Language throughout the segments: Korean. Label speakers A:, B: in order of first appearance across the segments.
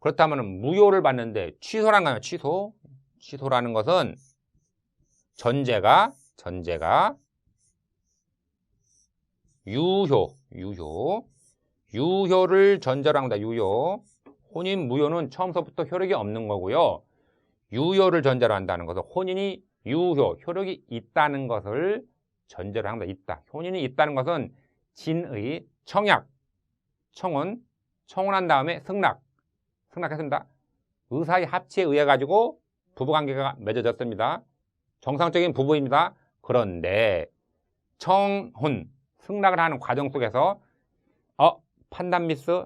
A: 그렇다면 무효를 받는데 취소란 거예요. 취소. 취소라는 것은 전제가 전제가 유효 유효 유효를 전제로 합니다. 유효 혼인 무효는 처음서부터 효력이 없는 거고요. 유효를 전제로 한다는 것은 혼인이 유효 효력이 있다는 것을 전제로 합니다. 있다. 혼인이 있다는 것은 진의 청약 청혼 청혼한 다음에 승낙 승낙했습니다. 의사의 합치에 의해 가지고 부부관계가 맺어졌습니다. 정상적인 부부입니다. 그런데 청혼 승낙을 하는 과정 속에서 어 판단 미스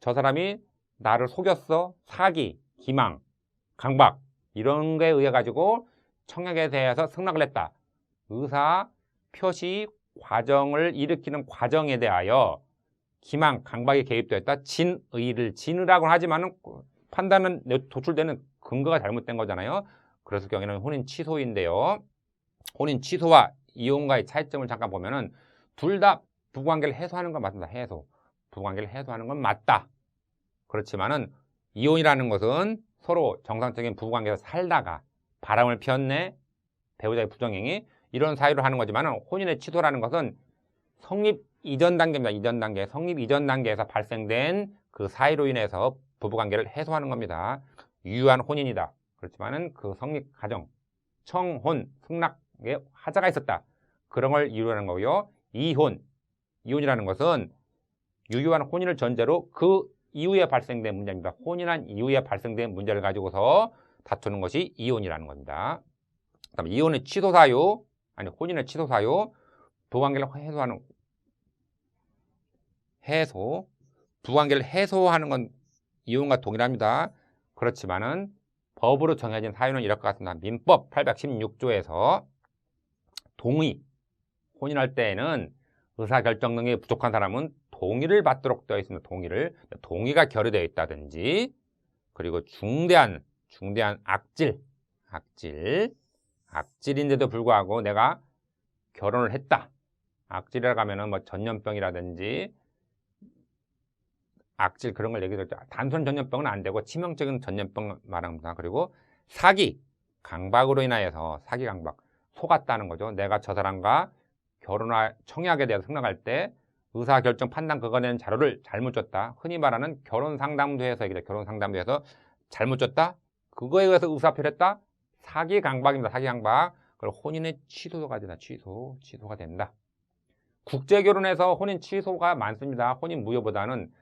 A: 저 사람이 나를 속였어 사기 기망 강박 이런 거에 의해 가지고 청약에 대해서 승낙을 했다. 의사 표시 과정을 일으키는 과정에 대하여 기망 강박이 개입되었다. 진의를 진의라고 하지만은 판단은 도출되는 근거가 잘못된 거잖아요. 그래서 경우에는 혼인 취소인데요. 혼인 취소와 이혼과의 차이점을 잠깐 보면은 둘 다 부부관계를 해소하는 건 맞습니다. 해소. 부부관계를 해소하는 건 맞다. 그렇지만은 이혼이라는 것은 서로 정상적인 부부관계에서 살다가 바람을 피웠네 배우자의 부정행위 이런 사유로 하는 거지만 혼인의 취소라는 것은 성립 이전 단계입니다. 이전 단계 성립 이전 단계에서 발생된 그 사유로 인해서 부부관계를 해소하는 겁니다. 유효한 혼인이다. 그렇지만은 그 성립 과정 청혼 승낙에 하자가 있었다. 그런 걸 이루는 거고요. 이혼 이혼이라는 것은 유효한 혼인을 전제로 그 이후에 발생된 문제입니다. 혼인한 이후에 발생된 문제를 가지고서 다투는 것이 이혼이라는 겁니다. 그다음에 이혼의 취소 사유, 아니 혼인의 취소 사유, 부관계를 해소하는 해소, 부관계를 해소하는 건 이혼과 동일합니다. 그렇지만은 법으로 정해진 사유는 이럴 것 같습니다. 민법 816조에서 동의, 혼인할 때에는 의사결정 능력이 부족한 사람은 동의를 받도록 되어 있습니다. 동의를. 동의가 결의되어 있다든지, 그리고 중대한, 중대한 악질, 악질, 악질인데도 불구하고 내가 결혼을 했다. 악질이라고 하면은 뭐 전염병이라든지 악질 그런 걸 얘기했죠. 단순 전염병은 안 되고 치명적인 전염병 말합니다. 그리고 사기, 강박으로 인하여서 사기 강박 속았다는 거죠. 내가 저 사람과 결혼할 청약에 대해서 생각할 때 의사 결정 판단 그거 내는 자료를 잘못 줬다. 흔히 말하는 결혼 상담소에서 얘기죠. 결혼 상담소에서 잘못 줬다. 그거에 의해서 의사표를 했다. 사기 강박입니다. 사기 강박. 그리고 혼인의 취소가 된다. 취소, 취소가 된다. 국제 결혼에서 혼인 취소가 많습니다. 혼인 무효보다는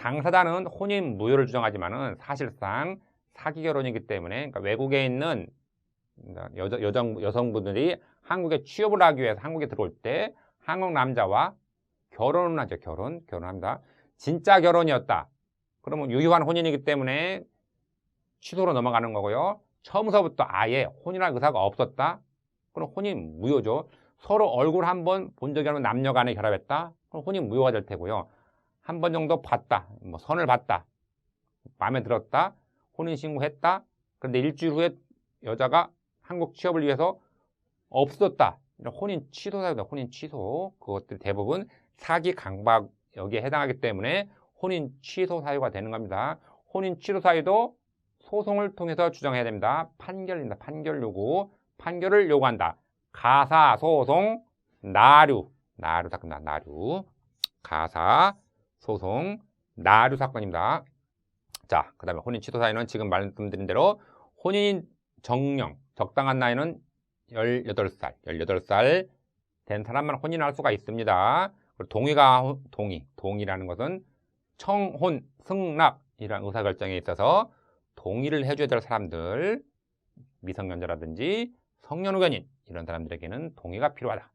A: 당사자는 혼인 무효를 주장하지만은 사실상 사기 결혼이기 때문에 그러니까 외국에 있는 여자, 여성, 여성분들이 한국에 취업을 하기 위해서 한국에 들어올 때 한국 남자와 결혼을 하죠. 결혼, 결혼합니다. 진짜 결혼이었다. 그러면 유효한 혼인이기 때문에 취소로 넘어가는 거고요. 처음서부터 아예 혼인할 의사가 없었다. 그럼 혼인 무효죠. 서로 얼굴 한 번 본 적이 없는 남녀 간에 결합했다. 그럼 혼인 무효가 될 테고요. 한 번 정도 봤다. 뭐 선을 봤다. 마음에 들었다. 혼인 신고했다. 그런데 일주일 후에 여자가 한국 취업을 위해서 없었다. 이런 혼인 취소 사유다. 혼인 취소. 그것들이 대부분 사기 강박 여기에 해당하기 때문에 혼인 취소 사유가 되는 겁니다. 혼인 취소 사유도 소송을 통해서 주장해야 됩니다. 판결입니다. 판결 요구. 판결을 요구한다. 가사, 소송, 나류. 나류 사건입니다. 나류. 가사, 소송, 나류 사건입니다. 자, 그 다음에 혼인 취소 사유는 지금 말씀드린 대로 혼인 정령, 적당한 나이는 18살, 18살 된 사람만 혼인할 수가 있습니다. 동의가 동의, 동의라는 것은 청혼, 승낙이라는 의사결정에 있어서 동의를 해줘야 될 사람들, 미성년자라든지 성년후견인 이런 사람들에게는 동의가 필요하다.